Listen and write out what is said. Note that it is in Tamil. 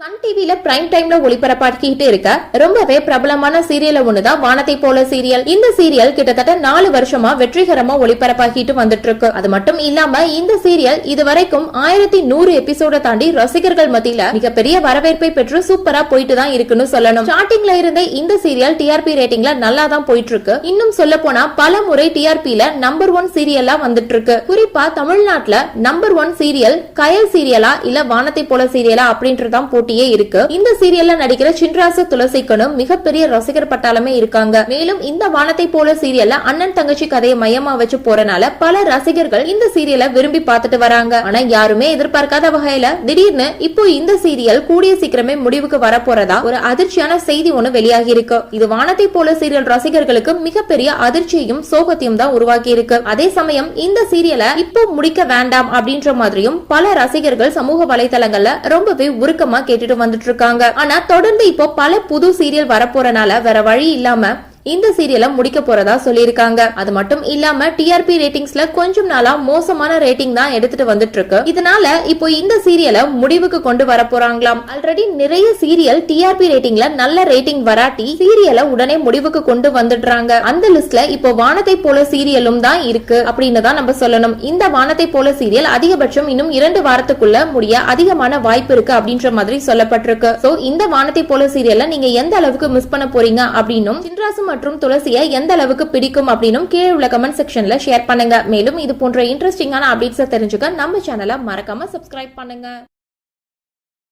சன் டிவில பிரைம் டைம்ல ஒளிபரப்பாக்கிட்டு இருக்க ரொம்பவே பிரபலமான சீரியல் ஒண்ணுதான் வானத்தை போல சீரியல். இந்த சீரியல் கிட்டத்தட்ட நாலு வருஷமா வெற்றிகரமா ஒளிபரப்பாக்கிட்டு வந்துட்டு இருக்கு அது மட்டும் இல்லாம இந்த சீரியல் இதுவரைக்கும் ஆயிரத்தி நூறு எபிசோட தாண்டி ரசிகர்கள் மத்தியில மிகப்பெரிய வரவேற்பை பெற்று சூப்பரா போயிட்டு தான் இருக்குன்னு சொல்லணும். ஸ்டார்டிங்ல இருந்தே இந்த சீரியல் டிஆர்பி ரேட்டிங்ல நல்லா தான் போயிட்டு இருக்கு இன்னும் சொல்ல போனா பல முறை டிஆர்பில நம்பர் ஒன் சீரியலா வந்துட்டு இருக்கு குறிப்பா தமிழ்நாட்டுல நம்பர் ஒன் சீரியல் கயல் சீரியலா இல்ல வானத்தை போல சீரியலா அப்படின்றதான் போட்டியே இருக்கு. இந்த சீரியல்ல நடிக்கிற சின்ராசு துளசிக்கனும் மிகப்பெரிய ரசிகர் பட்டாளமே இருக்காங்க. மேலும் இந்த வானத்தை போல சீரியல்ல அண்ணன் தங்கச்சி கதையை மையமா வச்சு போறனால பல ரசிகர்கள் இந்த சீரியலை விரும்பி பார்த்துட்டு வராங்க. ஆனா யாருமே எதிர்பார்க்காத வகையில திடீர்னு இப்போ இந்த சீரியல் கூடிய சீக்கிரமே முடிவுக்கு வரப்போறதா ஒரு அதிர்ச்சியான செய்தி ஒண்ணு வெளியாகி இருக்கு இது வானத்தை போல சீரியல் ரசிகர்களுக்கு மிகப்பெரிய அதிர்ச்சியையும் சோகத்தையும் தான் உருவாக்கி இருக்கு அதே சமயம் இந்த சீரியலை இப்போ முடிக்க வேண்டாம் அப்படின்ற மாதிரியும் பல ரசிகர்கள் சமூக வலைதளங்கள்ல ரொம்பவே உருக்கமா கேட்டுட்டு வந்துட்டு இருக்காங்க. ஆனா தொடர்ந்து இப்போ பல புது சீரியல் வரப்போறனால வேற வழி இல்லாம இந்த சீரியலை முடிக்க போறதா சொல்லியிருக்காங்க. அது மட்டும் இல்லாம டிஆர்பி ரேட்டிங்ஸ்ல கொஞ்சம் நாளா மோசமான ரேட்டிங் தான் எடுத்துட்டு வந்துட்டு இருக்கு இதனால இப்போ இந்த சீரியலை முடிவுக்கு கொண்டு வர போறாங்களாம். ஆல்ரெடி நிறைய சீரியல் டிஆர்பி ரேட்டிங்ல நல்ல ரேட்டிங் வராட்டி சீரியலை உடனே முடிவுக்கு கொண்டு வந்துடுறாங்க. அந்த லிஸ்ட்ல இப்போ வானத்தை போல சீரியலும் தான் இருக்கு அப்படின்னு தான் நம்ம சொல்லணும். இந்த வானத்தை போல சீரியல் அதிகபட்சம் இன்னும் இரண்டு வாரத்துக்குள்ள முடிய அதிகமான வாய்ப்பு இருக்கு அப்படின்ற மாதிரி சொல்லப்பட்டிருக்கு. சோ இந்த வானத்தை போல சீரியல்ல நீங்க எந்த அளவுக்கு மிஸ் பண்ண போறீங்க அப்படின்னும் சின்ராசு மற்றும் மற்றும் துளசியை எந்த அளவுக்கு பிடிக்கும் அப்படின்னு கீழே உள்ள கமெண்ட் செக்ஷன்ல ஷேர் பண்ணுங்க. மேலும் இது போன்ற இன்ட்ரெஸ்டிங்கான அப்டேட்ஸை தெரிஞ்சுக்க நம்ம சேனலை மறக்காம சப்ஸ்கிரைப் பண்ணுங்க.